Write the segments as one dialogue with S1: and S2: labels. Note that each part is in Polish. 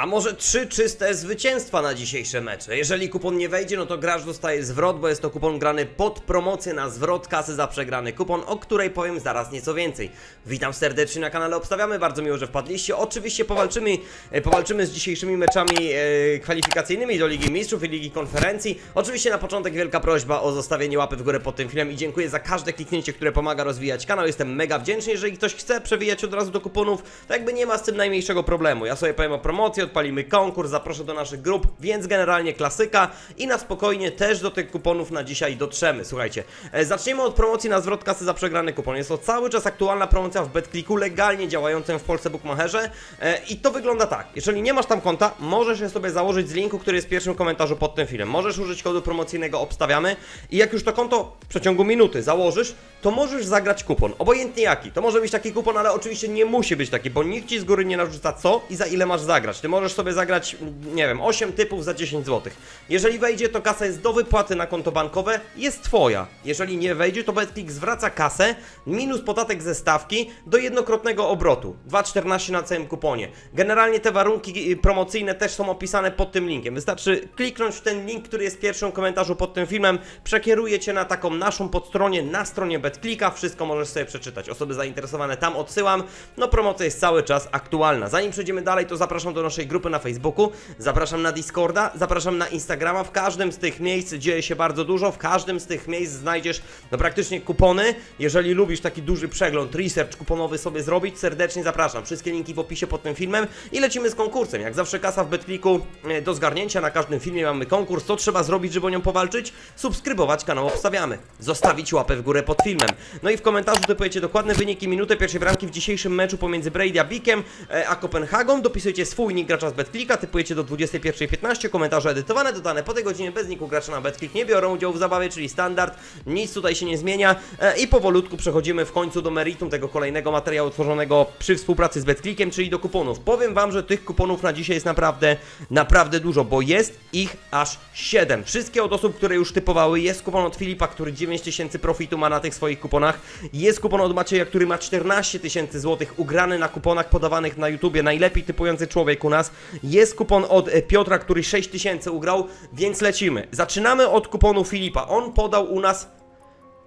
S1: A może trzy czyste zwycięstwa na dzisiejsze mecze? Jeżeli kupon nie wejdzie, no to gracz dostaje zwrot, bo jest to kupon grany pod promocję na zwrot kasy za przegrany kupon, o której powiem zaraz nieco więcej. Witam serdecznie na kanale Obstawiamy, bardzo miło, że wpadliście. Oczywiście powalczymy, e, powalczymy z dzisiejszymi meczami e, kwalifikacyjnymi do Ligi Mistrzów i Ligi Konferencji. Oczywiście na początek wielka prośba o zostawienie łapy w górę pod tym filmem i dziękuję za każde kliknięcie, które pomaga rozwijać kanał. Jestem mega wdzięczny, jeżeli ktoś chce przewijać od razu do kuponów, to jakby nie ma z tym najmniejszego problemu. Ja sobie powiem o promocji, odpalimy konkurs, zaproszę do naszych grup, więc generalnie klasyka i na spokojnie też do tych kuponów na dzisiaj dotrzemy. Słuchajcie, e, zaczniemy od promocji na zwrot kasy za przegrany kupon. Jest to cały czas aktualna promocja w BetClicku, legalnie działającym w Polsce Bookmacherze e, i to wygląda tak. Jeżeli nie masz tam konta, możesz je sobie założyć z linku, który jest w pierwszym komentarzu pod tym filmem. Możesz użyć kodu promocyjnego obstawiamy i jak już to konto w przeciągu minuty założysz, to możesz zagrać kupon. Obojętnie jaki. To może być taki kupon, ale oczywiście nie musi być taki, bo nikt ci z góry nie narzuca co i za ile masz zagrać. Ty możesz sobie zagrać, nie wiem, 8 typów za 10 zł. Jeżeli wejdzie, to kasa jest do wypłaty na konto bankowe, jest twoja. Jeżeli nie wejdzie, to BetClick zwraca kasę minus podatek ze stawki do jednokrotnego obrotu. 2,14 na całym kuponie. Generalnie te warunki y, promocyjne też są opisane pod tym linkiem. Wystarczy kliknąć w ten link, który jest w pierwszym komentarzu pod tym filmem. Przekieruje cię na taką naszą podstronę na stronie BetClicka. Wszystko możesz sobie przeczytać. Osoby zainteresowane tam odsyłam. No promocja jest cały czas aktualna. Zanim przejdziemy dalej, to zapraszam do naszej grupy na Facebooku, zapraszam na Discorda, zapraszam na Instagrama. W każdym z tych miejsc dzieje się bardzo dużo. W każdym z tych miejsc znajdziesz no praktycznie kupony. Jeżeli lubisz taki duży przegląd, research kuponowy sobie zrobić, serdecznie zapraszam. Wszystkie linki w opisie pod tym filmem i lecimy z konkursem. Jak zawsze kasa w BetClicku e, do zgarnięcia. Na każdym filmie mamy konkurs. Co trzeba zrobić, żeby o nią powalczyć? Subskrybować kanał Obstawiamy. Zostawić łapę w górę pod filmem. No i w komentarzu typujecie dokładne wyniki minuty pierwszej bramki w dzisiejszym meczu pomiędzy Brady a Bikiem e, a Kopenhagą. Dopisujecie swój nick z BetClicka, typujecie do 21.15, komentarze edytowane, dodane po tej godzinie bez niku gracza na BetClick nie biorą udziału w zabawie, czyli standard. Nic tutaj się nie zmienia e, i powolutku przechodzimy w końcu do meritum tego kolejnego materiału tworzonego przy współpracy z BetClickiem, czyli do kuponów. Powiem Wam, że tych kuponów na dzisiaj jest naprawdę, naprawdę dużo, bo jest ich aż 7. Wszystkie od osób, które już typowały. Jest kupon od Filipa, który 9000 profitu ma na tych swoich kuponach. Jest kupon od Macieja, który ma 14 tysięcy złotych ugrany na kuponach podawanych na YouTubie. Najlepiej typujący człowiek u nas. Jest kupon od e, Piotra, który 6 tysięcy ugrał, więc lecimy. Zaczynamy od kuponu Filipa. On podał u nas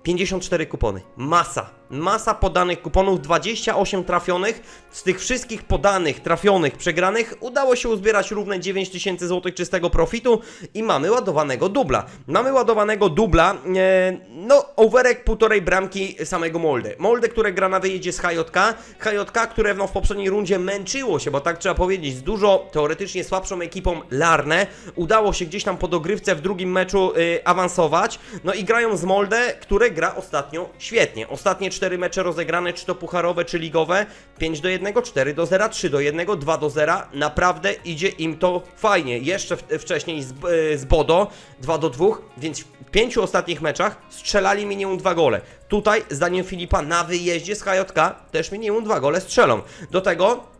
S1: 54 kupony. Masa. Masa podanych kuponów, 28 trafionych. Z tych wszystkich podanych, trafionych, przegranych udało się uzbierać równe 9000 zł czystego profitu i mamy ładowanego dubla. Mamy ładowanego dubla, e, no overek półtorej bramki samego Molde. Molde, które gra na wyjeździe z HJK. HJK, które no, w poprzedniej rundzie męczyło się, bo tak trzeba powiedzieć, z dużo teoretycznie słabszą ekipą Larne. Udało się gdzieś tam po dogrywce w drugim meczu y, awansować. No i grają z Molde, które gra ostatnio świetnie. Ostatnie cztery mecze rozegrane, czy to pucharowe, czy ligowe. 5 do 1, 4 do 0, 3 do 1, 2 do 0. Naprawdę idzie im to fajnie. Jeszcze wcześniej z, y, z Bodo 2 do 2, więc w pięciu ostatnich meczach strzelali minimum dwa gole. Tutaj, zdaniem Filipa, na wyjeździe z HJK też minimum dwa gole strzelą. Do tego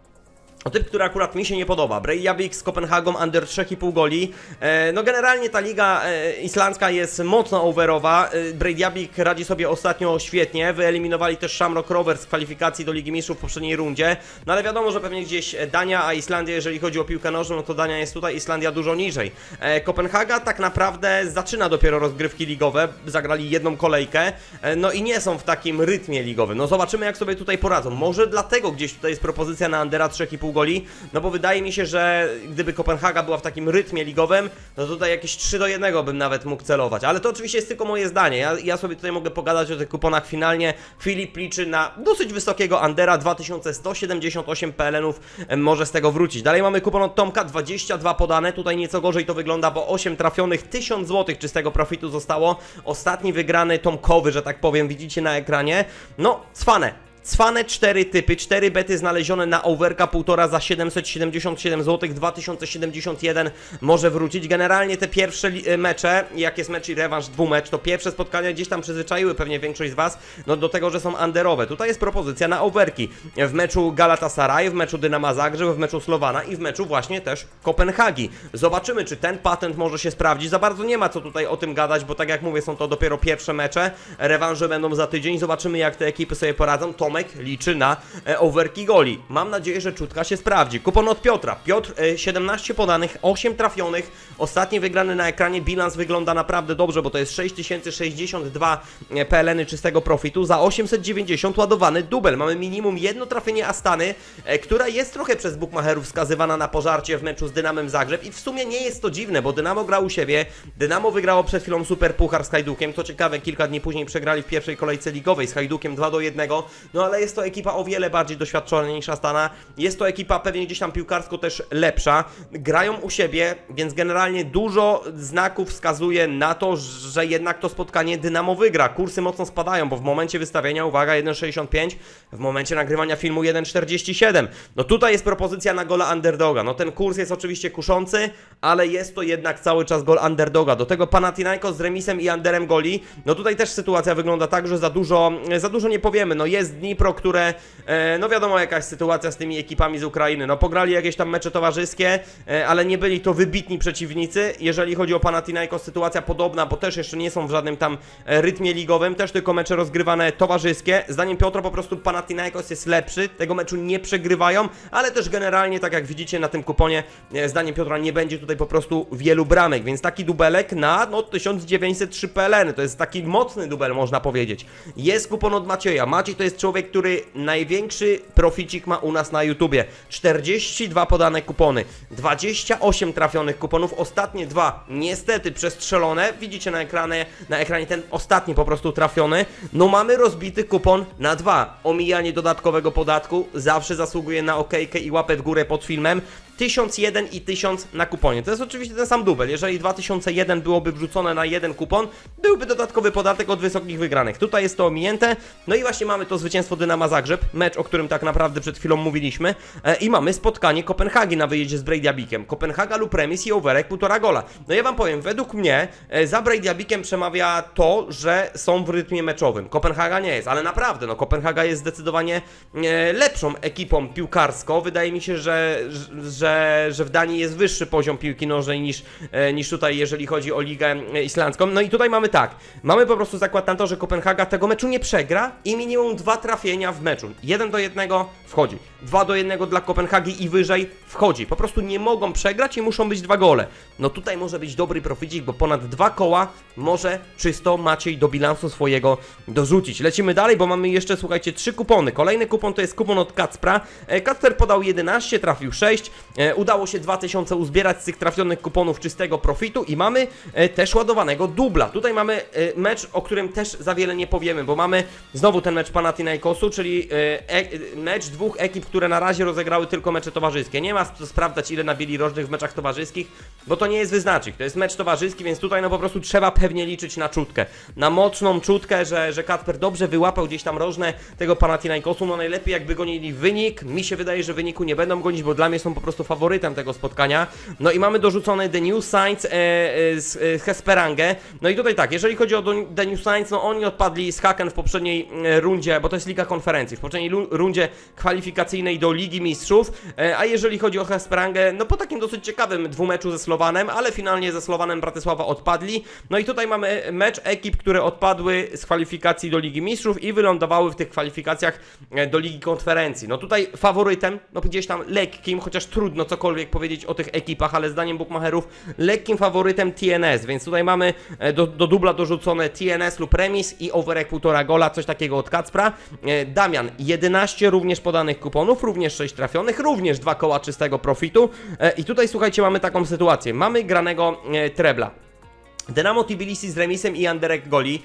S1: typ, który akurat mi się nie podoba. Breivik z Kopenhagą under 3,5 goli. E, no generalnie ta liga e, islandzka jest mocno overowa. E, Breivik radzi sobie ostatnio świetnie. Wyeliminowali też Shamrock Rovers z kwalifikacji do Ligi Mistrzów w poprzedniej rundzie. No ale wiadomo, że pewnie gdzieś Dania, a Islandia, jeżeli chodzi o piłkę nożną, no to Dania jest tutaj, Islandia dużo niżej. E, Kopenhaga tak naprawdę zaczyna dopiero rozgrywki ligowe. Zagrali jedną kolejkę. No i nie są w takim rytmie ligowym. No zobaczymy, jak sobie tutaj poradzą. Może dlatego gdzieś tutaj jest propozycja na Andera 3,5 goli, no bo wydaje mi się, że gdyby Kopenhaga była w takim rytmie ligowym, no tutaj jakieś 3 do 1 bym nawet mógł celować. Ale to oczywiście jest tylko moje zdanie. Ja, ja sobie tutaj mogę pogadać o tych kuponach finalnie. Filip liczy na dosyć wysokiego Andera, 2178 PLN-ów może z tego wrócić. Dalej mamy kupon od Tomka, 22 podane. Tutaj nieco gorzej to wygląda, bo 8 trafionych, 1000 zł czystego profitu zostało. Ostatni wygrany Tomkowy, że tak powiem, widzicie na ekranie. No, cwane. Cwane cztery typy, cztery bety znalezione na overka półtora za 777 zł, 2071 może wrócić. Generalnie te pierwsze e, mecze, jak jest mecz i rewanż, dwumecz, to pierwsze spotkania gdzieś tam przyzwyczaiły pewnie większość z Was no, do tego, że są underowe. Tutaj jest propozycja na overki. W meczu Galatasaray, w meczu Dynama Zagrzeb, w meczu Slowana i w meczu właśnie też Kopenhagi. Zobaczymy, czy ten patent może się sprawdzić. Za bardzo nie ma co tutaj o tym gadać, bo tak jak mówię, są to dopiero pierwsze mecze. Rewanże będą za tydzień. Zobaczymy, jak te ekipy sobie poradzą. Tom ziomek liczy na e, overki goli. Mam nadzieję, że czutka się sprawdzi. Kupon od Piotra. Piotr, e, 17 podanych, 8 trafionych. Ostatni wygrany na ekranie. Bilans wygląda naprawdę dobrze, bo to jest 6062 e, PLN czystego profitu. Za 890 ładowany dubel. Mamy minimum jedno trafienie Astany, e, która jest trochę przez bookmacherów wskazywana na pożarcie w meczu z Dynamem Zagrzeb i w sumie nie jest to dziwne, bo Dynamo grał u siebie. Dynamo wygrało przed chwilą Super Puchar z Hajdukiem. Co ciekawe, kilka dni później przegrali w pierwszej kolejce ligowej z Hajdukiem 2 do 1. No ale jest to ekipa o wiele bardziej doświadczona niż Astana. Jest to ekipa pewnie gdzieś tam piłkarsko też lepsza. Grają u siebie, więc generalnie dużo znaków wskazuje na to, że jednak to spotkanie Dynamo wygra. Kursy mocno spadają, bo w momencie wystawienia, uwaga, 1,65, w momencie nagrywania filmu 1,47. No tutaj jest propozycja na gola underdoga. No ten kurs jest oczywiście kuszący, ale jest to jednak cały czas gol underdoga. Do tego Panathinaikos z remisem i underem goli. No tutaj też sytuacja wygląda tak, że za dużo, za dużo nie powiemy. No jest Dnipro, które, e, no wiadomo jakaś sytuacja z tymi ekipami z Ukrainy. No pograli jakieś tam mecze towarzyskie, e, ale nie byli to wybitni przeciwnicy. Jeżeli chodzi o Panathinaikos, sytuacja podobna, bo też jeszcze nie są w żadnym tam e, rytmie ligowym, też tylko mecze rozgrywane towarzyskie. Zdaniem Piotra po prostu Panathinaikos jest lepszy, tego meczu nie przegrywają, ale też generalnie, tak jak widzicie na tym kuponie, zdaniem Piotra nie będzie tutaj po prostu wielu bramek, więc taki dubelek na no 1903 PLN, to jest taki mocny dubel można powiedzieć. Jest kupon od Macieja. Maciej to jest człowiek, który największy proficik ma u nas na YouTubie. 42 podane kupony, 28 trafionych kuponów, ostatnie dwa niestety przestrzelone. Widzicie na ekranie, na ekranie ten ostatni po prostu trafiony. No mamy rozbity kupon na dwa. Omijanie dodatkowego podatku zawsze zasługuje na okejkę i łapę w górę pod filmem. 1001 i 1000 na kuponie. To jest oczywiście ten sam dubel. Jeżeli 2001 byłoby wrzucone na jeden kupon, byłby dodatkowy podatek od wysokich wygranych. Tutaj jest to ominięte. No i właśnie mamy to zwycięstwo Dynama Zagrzeb, mecz, o którym tak naprawdę przed chwilą mówiliśmy. E, I mamy spotkanie Kopenhagi na wyjeździe z Brejdiabikiem. Kopenhaga lub remis i overek półtora gola. No ja wam powiem, według mnie e, za Brejdiabikiem przemawia to, że są w rytmie meczowym. Kopenhaga nie jest, ale naprawdę, no Kopenhaga jest zdecydowanie e, lepszą ekipą piłkarsko. Wydaje mi się, że, że, że w Danii jest wyższy poziom piłki nożnej niż, e, niż tutaj, jeżeli chodzi o ligę e, islandzką. No i tutaj mamy tak, mamy po prostu zakład na to, że Kopenhaga tego meczu nie przegra i minimum dwa trafienia w meczu. Jeden do jednego wchodzi, dwa do jednego dla Kopenhagi i wyżej wchodzi. Po prostu nie mogą przegrać i muszą być dwa gole. No tutaj może być dobry proficik, bo ponad dwa koła może czysto Maciej do bilansu swojego dorzucić. Lecimy dalej, bo mamy jeszcze, słuchajcie, trzy kupony. Kolejny kupon to jest kupon od Kacpra. E, Kacper podał 11, trafił 6. E, udało się 2000 uzbierać z tych trafionych kuponów czystego profitu i mamy e, też ładowanego dubla. Tutaj mamy e, mecz, o którym też za wiele nie powiemy, bo mamy znowu ten mecz Panathinaikosu, czyli mecz dwóch ekip, które na razie rozegrały tylko mecze towarzyskie. Nie ma co sprawdzać ile nabili rożnych w meczach towarzyskich, bo to nie jest wyznacznik. To jest mecz towarzyski, więc tutaj no po prostu trzeba pewnie liczyć na czutkę. Na mocną czutkę, że, że Kacper dobrze wyłapał gdzieś tam rożne tego Panathinaikosu. No najlepiej jakby gonili wynik. Mi się wydaje, że wyniku nie będą gonić, bo dla mnie są po prostu faworytem tego spotkania. No i mamy dorzucone The New Science e, e, z e. No i tutaj tak, jeżeli chodzi o The New Science, no oni odpadli z Haken w poprzedniej e, rundzie, bo to jest Liga Konferencji, w poprzedniej rundzie kwalifikacyjnej do Ligi Mistrzów. E, a jeżeli chodzi o Hesperangę, no po takim dosyć ciekawym dwumeczu ze Slowanem, ale finalnie ze Slowanem Bratysława odpadli. No i tutaj mamy mecz ekip, które odpadły z kwalifikacji do Ligi Mistrzów i wylądowały w tych kwalifikacjach e, do Ligi Konferencji. No tutaj faworytem, no gdzieś tam lekkim, chociaż trudno cokolwiek powiedzieć o tych ekipach, ale zdaniem bookmacherów lekkim faworytem TNS, więc tutaj mamy e, do, do dubla dorzucone TNS lub remis i overek półtora gola, coś takiego od Kacpra. E, Damian, 11 również podanych kuponów, również 6 trafionych, również dwa koła czystego profitu E, i tutaj słuchajcie, mamy taką sytuację, mamy granego trebla. Dynamo Tbilisi z remisem i Anderek goli.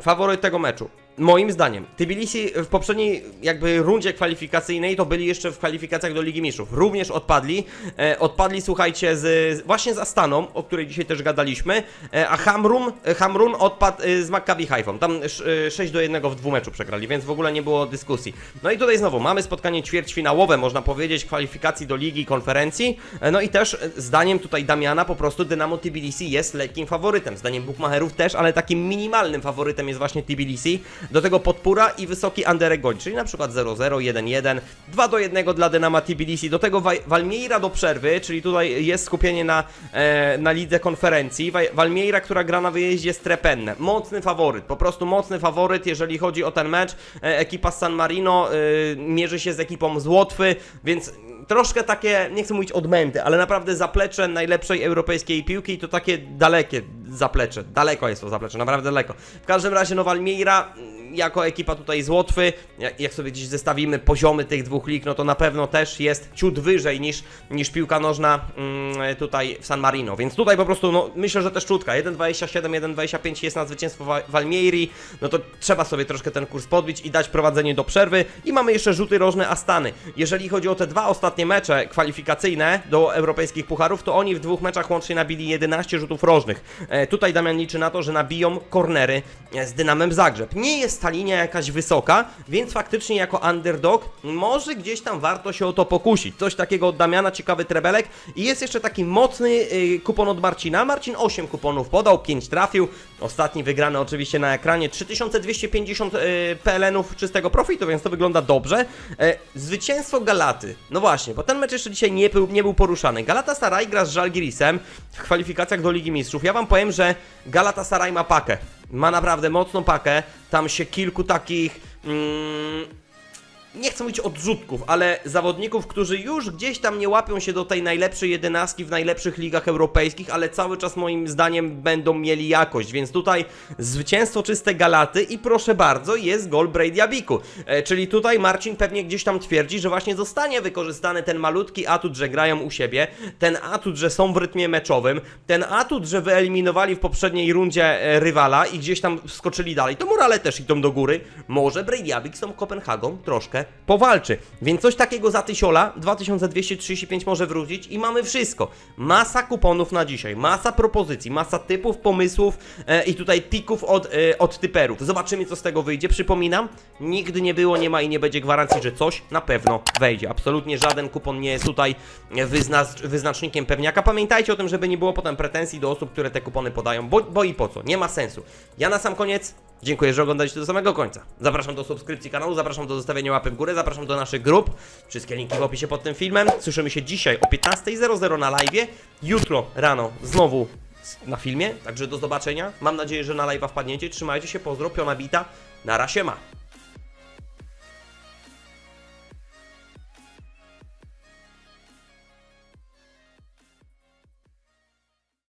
S1: Faworyt tego meczu. Moim zdaniem, Tbilisi w poprzedniej jakby rundzie kwalifikacyjnej to byli jeszcze w kwalifikacjach do Ligi Mistrzów. Również odpadli. E, odpadli, słuchajcie, z, właśnie z Astaną, o której dzisiaj też gadaliśmy, e, a Hamrun, Hamrun odpadł e, z Maccabi Haifą. Tam sz- e, 6 do 1 w dwumeczu przegrali, więc w ogóle nie było dyskusji. No i tutaj znowu mamy spotkanie ćwierćfinałowe, można powiedzieć, kwalifikacji do Ligi konferencji. E, no i też e, zdaniem tutaj Damiana po prostu Dynamo Tbilisi jest lekkim faworytem. Zdaniem bookmacherów też, ale takim minimalnym faworytem jest właśnie Tbilisi. Do tego podpóra i wysoki underek goli, czyli na przykład 0-0, 1-1, 2 do 1 dla Dynama Tbilisi. Do tego Walmiera do przerwy, czyli tutaj jest skupienie na, e, na lidze konferencji. Walmiera, która gra na wyjeździe z Trepenne. Mocny faworyt, po prostu mocny faworyt, jeżeli chodzi o ten mecz. E, ekipa z San Marino e, mierzy się z ekipą z Łotwy, więc troszkę takie, nie chcę mówić odmęty, ale naprawdę zaplecze najlepszej europejskiej piłki to takie dalekie zaplecze. Daleko jest to zaplecze, naprawdę daleko. W każdym razie no Walmiera jako ekipa tutaj z Łotwy, jak, sobie gdzieś zestawimy poziomy tych dwóch lig, no to na pewno też jest ciut wyżej niż, niż piłka nożna mm, tutaj w San Marino, więc tutaj po prostu no, myślę, że też czutka, 1,27, 1,25 jest na zwycięstwo Wa- Walmieri, no to trzeba sobie troszkę ten kurs podbić i dać prowadzenie do przerwy i mamy jeszcze rzuty rożne Astany. Jeżeli chodzi o te dwa ostatnie mecze kwalifikacyjne do europejskich pucharów, to oni w dwóch meczach łącznie nabili 11 rzutów rożnych. E, tutaj Damian liczy na to, że nabiją kornery e, z Dynamem Zagrzeb. Nie jest ta linia jakaś wysoka, więc faktycznie jako underdog może gdzieś tam warto się o to pokusić. Coś takiego od Damiana, ciekawy trebelek. I jest jeszcze taki mocny y, kupon od Marcina. Marcin 8 kuponów podał, 5 trafił. Ostatni wygrany oczywiście na ekranie 3250 y, PLN-ów czystego profitu, więc to wygląda dobrze. E, zwycięstwo Galaty. No właśnie, bo ten mecz jeszcze dzisiaj nie był, nie był poruszany. Galata Saraj gra z Żalgirisem w kwalifikacjach do Ligi Mistrzów. Ja wam powiem, że Galata Saraj ma pakę. Ma naprawdę mocną pakę. Tam się kilku takich. Mm, nie chcę mówić odrzutków, ale zawodników, którzy już gdzieś tam nie łapią się do tej najlepszej jedenastki w najlepszych ligach europejskich, ale cały czas moim zdaniem będą mieli jakość, więc tutaj zwycięstwo czyste Galaty i proszę bardzo, jest gol Brady Abiku. E, czyli tutaj Marcin pewnie gdzieś tam twierdzi, że właśnie zostanie wykorzystany ten malutki atut, że grają u siebie, ten atut, że są w rytmie meczowym, ten atut, że wyeliminowali w poprzedniej rundzie e, rywala i gdzieś tam wskoczyli dalej, to morale też idą do góry. Może Brady Abik z tą Kopenhagą troszkę powalczy. Więc coś takiego za tysiola, 2235 może wrócić i mamy wszystko. Masa kuponów na dzisiaj, masa propozycji, masa typów, pomysłów e, i tutaj pików od, e, od typerów. Zobaczymy co z tego wyjdzie. Przypominam, nigdy nie było, nie ma i nie będzie gwarancji, że coś na pewno wejdzie. Absolutnie żaden kupon nie jest tutaj wyznacz, wyznacznikiem pewniaka. Pamiętajcie o tym, żeby nie było potem pretensji do osób, które te kupony podają, bo, bo i po co? Nie ma sensu. Ja na sam koniec Dziękuję, że oglądaliście do samego końca. Zapraszam do subskrypcji kanału, zapraszam do zostawienia łapy w górę, zapraszam do naszych grup. Wszystkie linki w opisie pod tym filmem. Słyszymy się dzisiaj o 15.00 na live. Jutro rano znowu na filmie, także do zobaczenia. Mam nadzieję, że na live'a wpadniecie. Trzymajcie się, pozdro, piona bita. Na razie ma.